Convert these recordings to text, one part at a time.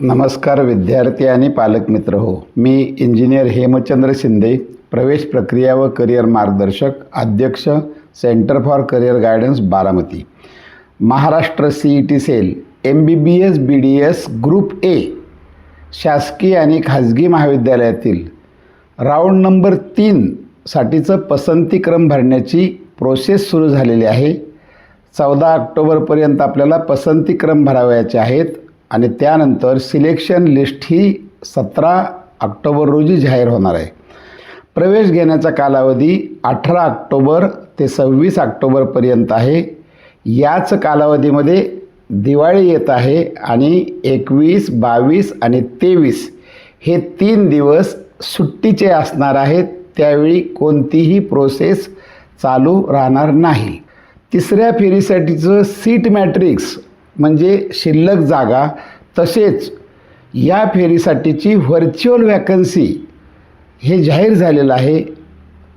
नमस्कार विद्यार्थी आणि पालक मित्र हो. मी इंजिनियर हेमचंद्र शिंदे प्रवेश प्रक्रिया व करिअर मार्गदर्शक अध्यक्ष centre for career guidance Baramati. Maharashtra C E T cell M B B S B D S group A शासकीय आणि खाजगी महाविद्यालयातील. राऊंड नंबर तीन साठीचं पसंतीक्रम भरण्याची प्रोसेस सुरू झालेली आहे. चौदा ऑक्टोबरपर्यंत आपल्याला पसंतीक्रम भरावयाचे आहेत. आणि त्यानंतर सिलेक्शन लिस्ट ही सतरा ऑक्टोबर रोजी जाहीर होणार आहे. प्रवेश घेण्याचा कालावधी अठरा ऑक्टोबर ते सव्वीस ऑक्टोबरपर्यंत आहे. याच कालावधीमध्ये दिवाळी येत आहे आणि एकवीस बावीस आणि तेवीस हे तीन दिवस सुट्टीचे असणार आहेत. त्यावेळी कोणतीही प्रोसेस चालू राहणार नाही. तिसऱ्या फेरीसाठीचं सीट मॅट्रिक्स म्हणजे शिल्लक जागा तसेच या फेरीसाठीची व्हर्च्युअल वॅकन्सी हे जाहीर झालेलं आहे.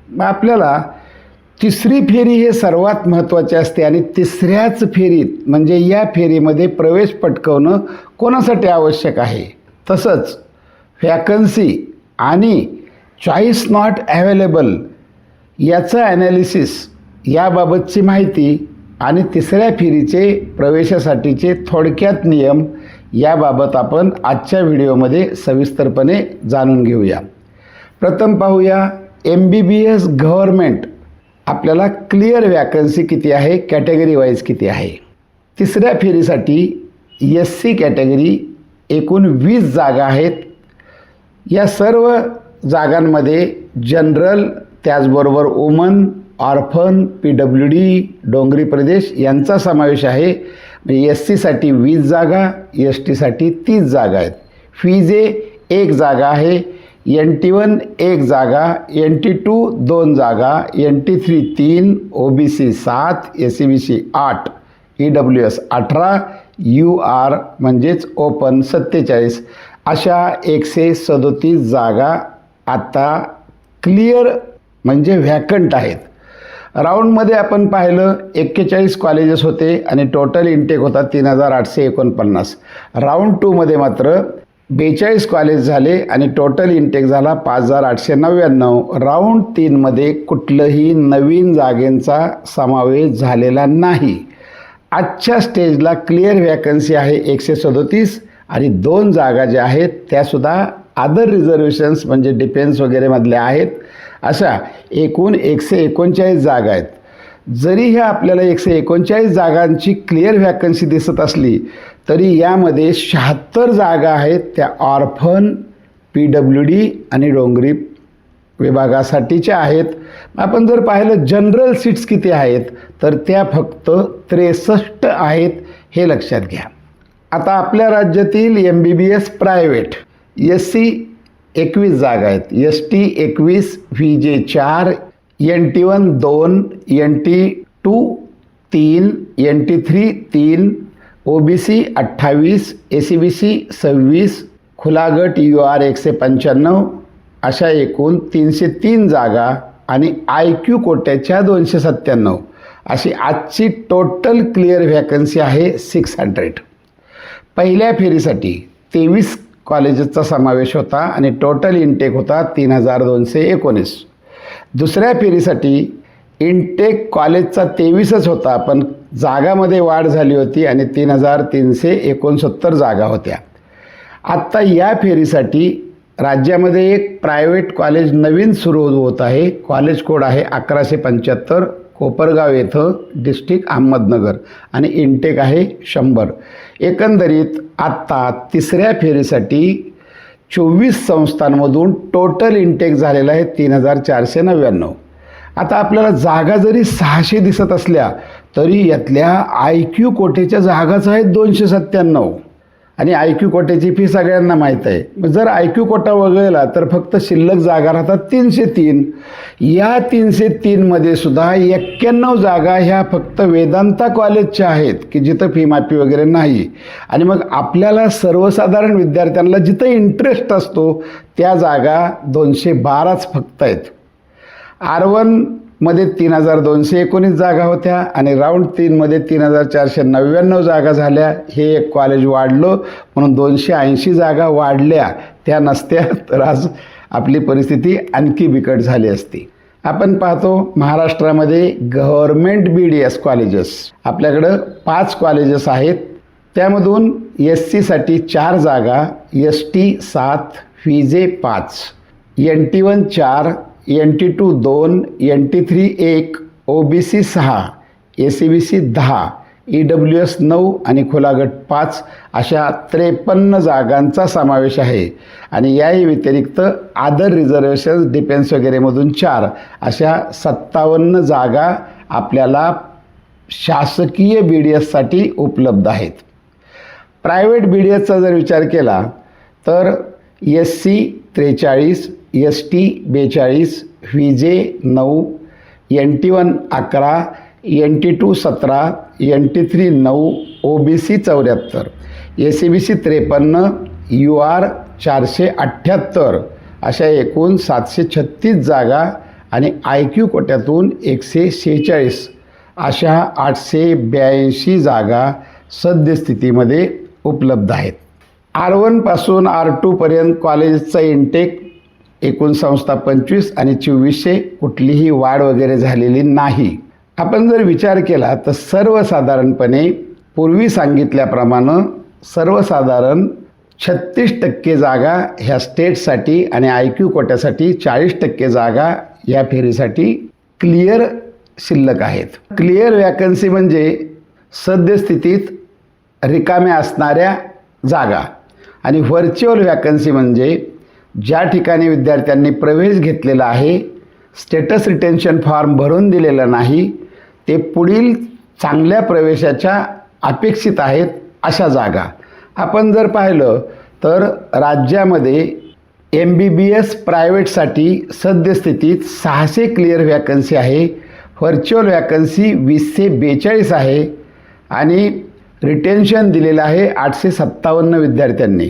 मग आपल्याला तिसरी फेरी हे सर्वात महत्त्वाचे असते आणि तिसऱ्याच फेरीत म्हणजे या फेरीमध्ये प्रवेश पटकवणं कोणासाठी आवश्यक आहे? तसंच व्हॅकन्सी आणि चॉईस नॉट ॲवेलेबल याचं ॲनालिसिस याबाबतची माहिती आणि तिसऱ्या फेरीचे प्रवेशासाठीचे थोडक्यात नियम याबाबत आपण आजच्या व्हिडिओमध्ये सविस्तरपणे जाणून घेऊया. प्रथम पाहूया M B B S government आपल्याला क्लिअर वॅकन्सी किती आहे कॅटेगरी वाईज किती आहे? तिसऱ्या फेरीसाठी एस सी कॅटेगरी एकूण वीस जागा आहेत. या सर्व जागांमध्ये जनरल त्याचबरोबर woman orphan P W D डोंगरी प्रदेश यांचा समावेश आहे. म्हणजे एस सीसाठी वीस जागा एस टीसाठी तीस जागा आहेत. फीजे एक जागा आहे एन टी वन एक जागा एन टी टू दोन जागा एन टी थ्री तीन ओ बी सी सात एस सी बी सी आठ ई डब्ल्यू एस अठरा यू आर म्हणजेच ओपन सत्तेचाळीस. अशा एकशे सदोतीस जागा आता क्लिअर म्हणजे व्हॅकंट आहेत. राऊंडमध्ये आपण पाहिलं एक्केचाळीस कॉलेजेस होते आणि टोटल इनटेक होता तीन हजार आठशे एकोणपन्नास. राऊंड टूमध्ये मात्र बेचाळीस कॉलेज झाले आणि टोटल इनटेक झाला पाच हजार आठशे नव्याण्णव. राऊंड तीनमध्ये कुठलंही नवीन जागेंचा समावेश झालेला नाही. आजच्या स्टेजला क्लिअर व्हॅकन्सी आहे एकशे सदोतीस आणि दोन जागा ज्या आहेत त्यासुद्धा अदर रिझर्वेशन्स म्हणजे डिफेन्स वगैरेमधल्या आहेत. अशा एकूण एकशे एकोणचाळीस जागा आहेत. जरी ह्या आपल्याला एकशे एकोणचाळीस जागांची क्लिअर व्हॅकन्सी दिसत असली तरी यामध्ये शहात्तर जागा आहेत त्या ऑर्फन पी डब्ल्यू डी आणि डोंगरी विभागासाठीच्या आहेत. आपण जर पाहिलं जनरल सीट्स किती आहेत तर त्या फक्त त्रेसष्ट आहेत हे लक्षात घ्या. आता आपल्या राज्यातील M B B S private S C एकवीस जागा आहेत. एस टी एकवीस व्ही जे चार एन टी वन दोन एन टी टू तीन एन टी थ्री तीन ओ बी सी अठ्ठावीस ए सी बी सी सव्वीस खुला गट यू आर एकशे पंच्याण्णव अशा एकूण तीनशे तीन जागा आणि आय क्यू कोट्याच्या दोनशे सत्त्याण्णव. अशी आजची टोटल क्लिअर व्हॅकन्सी आहे सिक्स हंड्रेड पहिल्या फेरीसाठी तेवीस कॉलेजेसचा समावेश होता आणि टोटल इनटेक होता तीन हजार दोनशे एकोणीस. दुसऱ्या फेरीसाठी इनटेक कॉलेजचा तेवीसच होता पण जागामध्ये वाढ झाली होती आणि तीन हजार तीनशे एकोणसत्तर जागा होत्या. आत्ता या फेरीसाठी राज्यामध्ये एक प्रायव्हेट कॉलेज नवीन सुरू होत आहे. कॉलेज कोड आहे अकराशे पंच्याहत्तर. कोपरगाव येथं डिस्ट्रिक्ट अहमदनगर आणि इंटेक आहे शंभर. एकंदरीत आत्ता तिसऱ्या फेरीसाठी चोवीस संस्थांमधून टोटल इंटेक झालेला आहे तीन हजार चारशे नव्याण्णव. आता आपल्याला जागा जरी सहाशे दिसत असल्या तरी यातल्या आय क्यू कोटेच्या जागाच आहेत दोनशे सत्त्याण्णव. आणि आय क्यू कोट्याची फी सगळ्यांना माहीत आहे. मग जर आय क्यू कोटा वगळला तर फक्त शिल्लक जागा राहतात तीनशे तीन. या तीनशे तीनमध्ये सुद्धा एक्क्याण्णव जागा ह्या फक्त वेदांता कॉलेजच्या आहेत की जिथं फी माफी वगैरे नाही. आणि मग आपल्याला सर्वसाधारण विद्यार्थ्यांना जिथं इंटरेस्ट असतो त्या जागा दोनशे बाराच फक्त आहेत. आर वन मध्ये तीन हजार दोनशे एकोणीस जागा होत्या आणि राऊंड तीनमध्ये तीन हजार चारशे नव्याण्णव जागा झाल्या. हे एक कॉलेज वाढलं म्हणून दोनशे ऐंशी जागा वाढल्या. त्या नसत्या तर आज आपली परिस्थिती आणखी बिकट झाली असती. आपण पाहतो महाराष्ट्रामध्ये government B D S colleges आपल्याकडं पाच कॉलेजेस आहेत. त्यामधून एस सीसाठी चार जागा एस टी सात फिजे पाच एन टी वन चार एन टी टू दोन एन टी थ्री एक ओ बी सी सहा ए सी बी सी दहा ई डब्ल्यू एस नऊ आणि खुला गट पाच अशा त्रेपन्न जागांचा समावेश आहे. आणि याही व्यतिरिक्त आदर रिझर्वेशन डिफेन्स वगैरेमधून चार अशा सत्तावन्न जागा आपल्याला शासकीय बी डी एससाठी उपलब्ध आहेत. प्रायव्हेट बी डी एसचा जर विचार केला तर एस सी त्रेचाळीस एस टी बेचाळीस व्ही नऊ एन टी वन अकरा एन टी टू सतरा एन टी थ्री नऊ ओ बी सी चौऱ्याहत्तर ए सी बी सी त्रेपन्न यू आर चारशे अठ्ठ्याहत्तर अशा एकूण सातशे छत्तीस जागा आणि आय क्यू कोट्यातून एकशे शेहेचाळीस अशा आठशे ब्याऐंशी जागा सद्यस्थितीमध्ये उपलब्ध आहेत. आर वनपासून आर टूपर्यंत कॉलेजचा इंटेक एकूण संस्था पंचवीस आणि चोवीसशे कुठलीही वाढ वगैरे झालेली नाही. आपण जर विचार केला तर सर्वसाधारणपणे पूर्वी सांगितल्याप्रमाणे सर्वसाधारण छत्तीस टक्के जागा ह्या स्टेटसाठी आणि आय क्यू कोट्यासाठी चाळीस टक्के जागा या फेरीसाठी क्लिअर शिल्लक आहेत. क्लिअर वॅकन्सी म्हणजे सद्यस्थितीत रिकाम्या असणाऱ्या जागा. आणि व्हर्च्युअल वॅकन्सी म्हणजे ज्या ठिकाणी विद्यार्थ्यांनी प्रवेश घेतलेला आहे स्टेटस रिटेन्शन फॉर्म भरून दिलेला नाही ते पुढील चांगल्या प्रवेशाच्या अपेक्षित आहेत अशा जागा. आपण जर पाहिलं तर राज्यामध्ये एम बी बी एस प्रायव्हेटसाठी सद्यस्थितीत सहाशे क्लिअर व्हॅकन्सी आहे व्हर्च्युअल व्हॅकन्सी वीसशे बेचाळीस आहे आणि रिटेन्शन दिलेलं आहे आठशे सत्तावन्न विद्यार्थ्यांनी.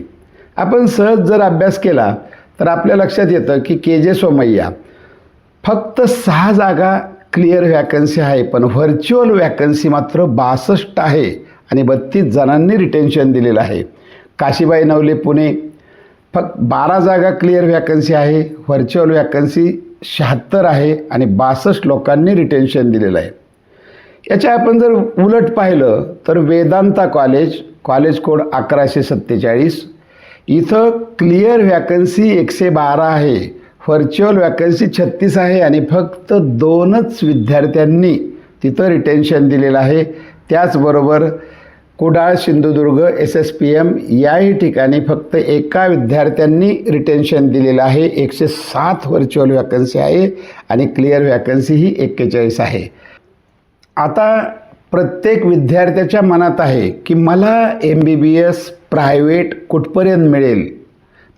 आपण सहज जर अभ्यास केला तर आपल्या लक्षात येतं की के जे सोमय्या फक्त सहा जागा क्लिअर व्हॅकन्सी आहे पण व्हर्च्युअल व्हॅकन्सी मात्र बासष्ट आहे आणि बत्तीस जणांनी रिटेन्शन दिलेलं आहे. काशीबाई नवले पुणे. फक्त बारा जागा क्लिअर व्हॅकन्सी आहे व्हर्च्युअल व्हॅकन्सी शहात्तर आहे आणि बासष्ट लोकांनी रिटेन्शन दिलेलं आहे. याच्या आपण जर उलट पाहिलं तर वेदांता कॉलेज कॉलेज कोड अकराशे सत्तेचाळीस इथं क्लिअर वॅकन्सी एकशे बारा आहे. व्हर्च्युअल वॅकन्सी छत्तीस आहे आणि फक्त दोनच विद्यार्थ्यांनी तिथं रिटेन्शन दिलेलं आहे. त्याचबरोबर Kudal Sindhudurg S S P M याही ठिकाणी फक्त एका विद्यार्थ्यांनी रिटेन्शन दिलेलं आहे. एकशे सात व्हर्च्युअल वॅकन्सी आहे आणि क्लिअर वॅकन्सी ही एक्केचाळीस आहे. आता प्रत्येक विद्यार्थ्याच्या मनात आहे की मला M B B S private कुठपर्यंत मिळेल?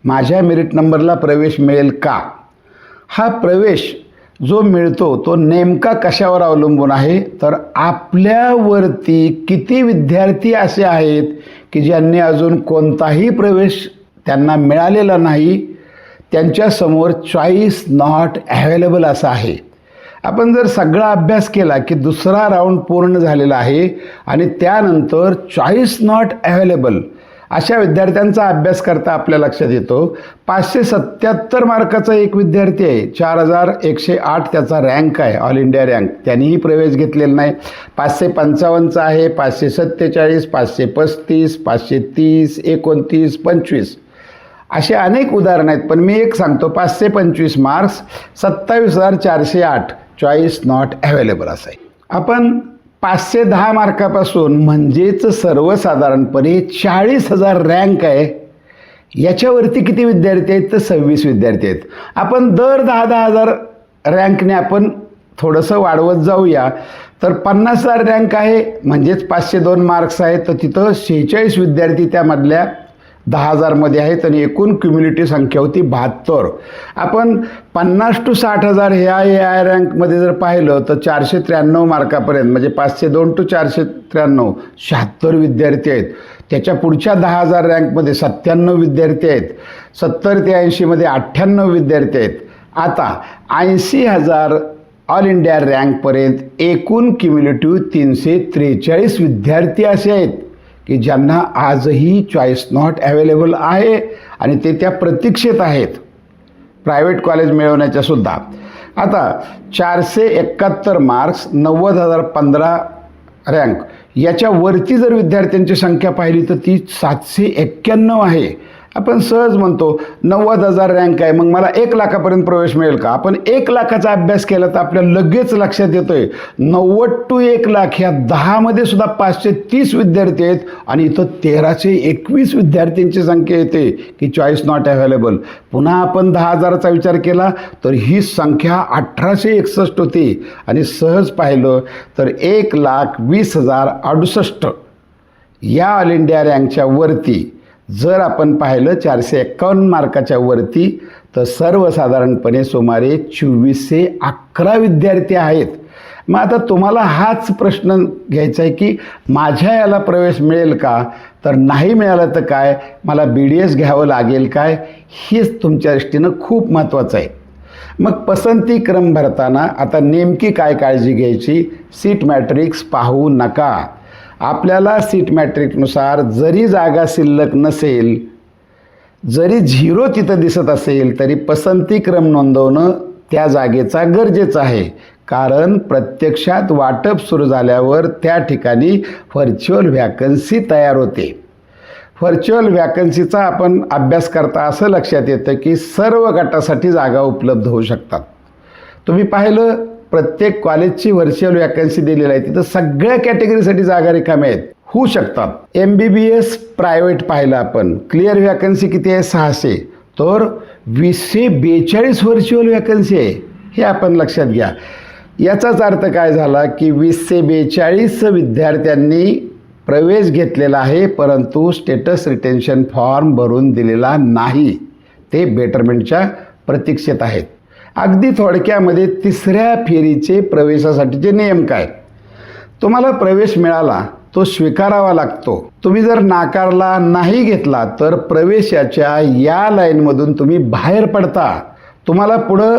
माझ्या मेरिट नंबरला प्रवेश मिळेल का? हा प्रवेश जो मिळतो तो नेमका कशावर अवलंबून आहे? तर आपल्यावरती किती विद्यार्थी असे आहेत की ज्यांनी अजून कोणताही प्रवेश त्यांना मिळालेला नाही? त्यांच्यासमोर चॉईस नॉट ॲवेलेबल असा आहे. आपण जर सगळा अभ्यास केला की दुसरा राऊंड पूर्ण झालेला आहे आणि त्यानंतर चॉईस नॉट अवेलेबल अशा विद्यार्थ्यांचा अभ्यास करता आपल्या लक्षात येतो. पाचशे सत्याहत्तर मार्काचा एक विद्यार्थी आहे. चार हजार एकशे आठ त्याचा रँक आहे. ऑल इंडिया रँक त्यांनीही प्रवेश घेतलेला नाही. पाचशे पंचावन्नचा आहे. पाचशे सत्तेचाळीस पाचशे पस्तीस पाचशे तीस एकोणतीस पंचवीस. असे अनेक उदाहरणं आहेत. पण मी एक सांगतो. पाचशे पंचवीस मार्क्स सत्तावीस हजार चारशे आठ. चॉईस नॉट अवेलेबल असं आहे. आपण पाचशे दहा मार्कापासून म्हणजेच सर्वसाधारणपणे चाळीस हजार रँक आहे. याच्यावरती किती विद्यार्थी आहेत? तर सव्वीस विद्यार्थी आहेत. आपण दर दहा दहा हजार रँकने आपण थोडंसं वाढवत जाऊया. तर पन्नास हजार रँक आहे म्हणजेच पाचशे दोन मार्क्स आहेत. तर तिथं शेहेचाळीस विद्यार्थी त्यामधल्या दहा हजारमध्ये आहेत आणि एकूण क्युम्युनिटी संख्या होती बहात्तर. आपण पन्नास टू साठ हजार ह्या ए आय रँकमध्ये जर पाहिलं तर चारशे त्र्याण्णव मार्कापर्यंत म्हणजे पाचशे दोन टू चारशे त्र्याण्णव शहात्तर विद्यार्थी आहेत. त्याच्या पुढच्या दहा हजार रँकमध्ये सत्त्याण्णव विद्यार्थी आहेत. सत्तर ते ऐंशीमध्ये अठ्ठ्याण्णव विद्यार्थी आहेत. आता ऐंशी हजार ऑल इंडिया रँकपर्यंत एकूण क्युम्युलेटिव्ह तीनशे त्रेचाळीस विद्यार्थी असे आहेत. की ज्यांना आजही चॉईस नॉट अवेलेबल आहे आणि ते त्या प्रतीक्षेत आहेत. प्रायव्हेट कॉलेज मिळवण्याच्या सुद्धा. आता चारशे एकाहत्तर मार्क्स नव्वद हजार पंधरा रँक याच्यावरती जर विद्यार्थ्यांची संख्या पाहिली तर ती सातशे एक्क्याण्णव आहे. आपण सहज म्हणतो नव्वद हजार रँक आहे मग मला एक लाखापर्यंत प्रवेश मिळेल का? आपण एक लाखाचा अभ्यास केला तर आपल्याला लगेच लक्षात येतोय नव्वद टू एक लाख ह्या दहामध्ये सुद्धा पाचशे तीस विद्यार्थी आहेत आणि इथं तेराशे एकवीस विद्यार्थ्यांची संख्या येते की चॉईस नॉट अवेलेबल पुन्हा आपण दहा हजाराचा विचार केला तर ही संख्या अठराशे एकसष्ट होती. आणि सहज पाहिलं तर एक लाख वीस हजार अडुसष्ट. या ऑल इंडिया रँकच्या वरती जर आपण पाहिलं चारशे एक्कावन्न मार्काच्या वरती तर सर्वसाधारणपणे सुमारे चोवीसशे अकरा विद्यार्थी आहेत. मग आता तुम्हाला हाच प्रश्न घ्यायचा आहे की माझ्या याला प्रवेश मिळेल का? तर नाही मिळाला तर काय? मला बी डी एस घ्यावं लागेल काय? हेच तुमच्या दृष्टीनं खूप महत्त्वाचं आहे. मग पसंती क्रम भरताना आता नेमकी काय काळजी घ्यायची? सीट मॅट्रिक्स पाहू नका. आपल्याला सीट मॅट्रिकनुसार जरी जागा शिल्लक नसेल जरी झिरो तिथं दिसत असेल तरी पसंती क्रम नोंदवणं त्या जागेचा गरजेचं आहे. कारण प्रत्यक्षात वाटप सुरू झाल्यावर त्या ठिकाणी व्हर्च्युअल व्हॅकन्सी तयार होते. व्हर्च्युअल व्हॅकन्सीचा आपण अभ्यास करता असं लक्षात येतं की सर्व गटासाठी जागा उपलब्ध होऊ शकतात. तुम्ही पाहिलं प्रत्येक कॉलेजची व्हर्च्युअल वॅकन्सी दिलेली आहे. तिथं सगळ्या कॅटेगरीसाठी जागा रिकाम्या आहेत. होऊ शकतात. M B B S private पाहिलं आपण. क्लिअर वॅकन्सी किती आहे? सहाशे. तर वीसशे बेचाळीस व्हर्च्युअल वॅकन्सी आहे. हे आपण लक्षात घ्या. याचाच अर्थ काय झाला की वीसशे बेचाळीस विद्यार्थ्यांनी प्रवेश घेतलेला आहे परंतु स्टेटस रिटेन्शन फॉर्म भरून दिलेला नाही. ते बेटरमेंटच्या प्रतीक्षेत आहेत. अगदी थोडक्यामध्ये तिसऱ्या फेरीचे प्रवेशासाठीचे नियम काय? तुम्हाला प्रवेश मिळाला तो स्वीकारावा लागतो. तुम्ही जर नाकारला नाही घेतला तर प्रवेशाच्या या लाईनमधून तुम्ही बाहेर पडता. तुम्हाला पुढं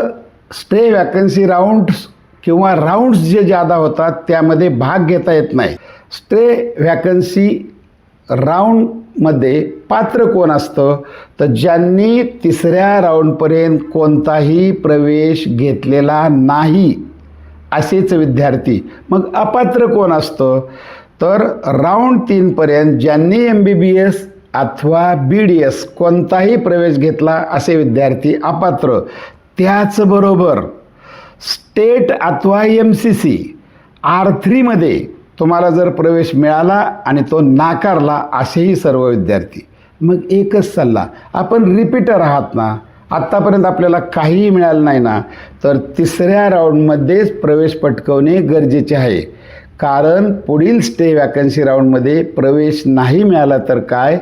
स्टे वॅकन्सी राऊंड्स किंवा राऊंड्स जे जादा होतात त्यामध्ये भाग घेता येत नाही. स्टे व्हॅकन्सी मध्ये पात्र कोण असतं? तर ज्यांनी तिसऱ्या राऊंडपर्यंत कोणताही प्रवेश घेतलेला नाही असेच विद्यार्थी. मग अपात्र कोण असतं? तर राऊंड तीनपर्यंत ज्यांनी एम बी बी एस अथवा बी डी एस कोणताही प्रवेश घेतला असे विद्यार्थी अपात्र. त्याचबरोबर स्टेट अथवा एम सी सी आर थ्रीमध्ये तुम्हाला जर प्रवेश मिळाला आणि तो नाकारला असेही सर्व विद्यार्थी मग एकच सल्ला आपण रिपीटर आहात ना आत्तापर्यंत आपल्याला काहीही मिळालं नाही ना तर तिसऱ्या राऊंडमध्येच प्रवेश पटकवणे गरजेचे आहे. कारण पुढील स्टे वॅकन्सी राऊंडमध्ये प्रवेश नाही मिळाला तर काय?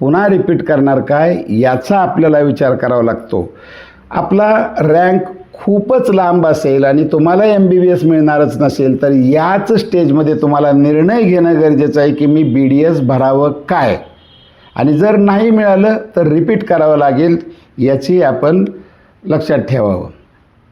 पुन्हा रिपीट करणार काय? याचा आपल्याला विचार करावा लागतो. आपला रँक खूपच लांब असेल आणि तुम्हाला एम बी बी एस मिळणारच नसेल तर याच स्टेजमध्ये तुम्हाला निर्णय घेणं गरजेचं आहे की मी बी डी एस भरावं काय? आणि जर नाही मिळालं तर रिपीट करावं लागेल याची आपण लक्षात ठेवावं.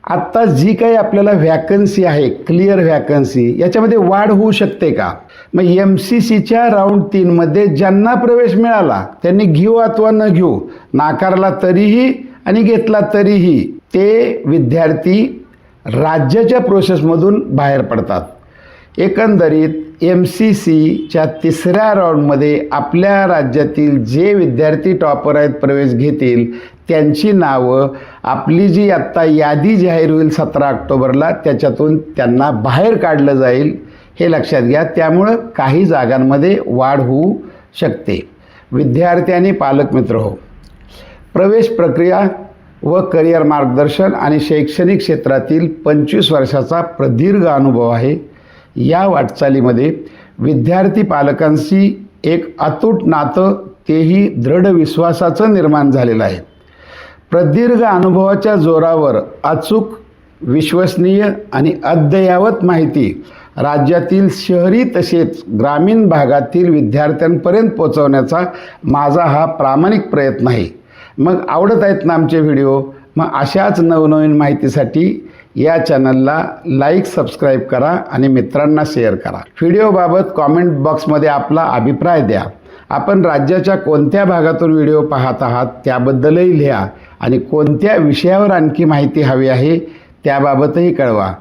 आत्ता जी काही आपल्याला व्हॅकन्सी आहे क्लिअर व्हॅकन्सी याच्यामध्ये वाढ होऊ शकते का? मग एम सी सीच्या राऊंड तीनमध्ये ज्यांना प्रवेश मिळाला त्यांनी घेऊ अथवा न घेऊ नाकारला तरीही आणि घेतला तरीही ते विद्यार्थी राज्याच्या प्रोसेसमधून बाहेर पडतात. एकंदरीत एम सी सीच्या तिसऱ्या राऊंडमध्ये आपल्या राज्यातील जे विद्यार्थी टॉपर आहेत प्रवेश घेतील त्यांची नावं आपली जी आत्ता यादी जाहीर होईल सतरा ऑक्टोबरला त्याच्यातून त्यांना बाहेर काढलं जाईल हे लक्षात घ्या. त्यामुळं काही जागांमध्ये वाढ होऊ शकते. विद्यार्थी आणि पालकमित्र हो प्रवेश प्रक्रिया व करिअर मार्गदर्शन आणि शैक्षणिक क्षेत्रातील पंचवीस वर्षाचा प्रदीर्घ अनुभव आहे. या वाटचालीमध्ये विद्यार्थी पालकांशी एक अतूट नातं तेही दृढ विश्वासाचं निर्माण झालेलं आहे. प्रदीर्घ अनुभवाच्या जोरावर अचूक विश्वसनीय आणि अद्ययावत माहिती राज्यातील शहरी तसेच ग्रामीण भागातील विद्यार्थ्यांपर्यंत पोचवण्याचा माझा हा प्रामाणिक प्रयत्न आहे. मग आवडत आहेत ना आमचे व्हिडिओ? मग अशाच नवनवीन माहितीसाठी या चॅनलला लाईक सबस्क्राईब करा आणि मित्रांना शेअर करा. व्हिडिओबाबत कॉमेंट बॉक्समध्ये आपला अभिप्राय द्या. आपण राज्याच्या कोणत्या भागातून व्हिडिओ पाहत आहात त्याबद्दलही लिहा आणि कोणत्या विषयावर आणखी माहिती हवी आहे त्याबाबतही कळवा.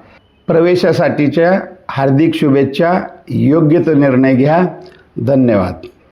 प्रवेशासाठीच्या हार्दिक शुभेच्छा योग्य तो निर्णय घ्या. धन्यवाद.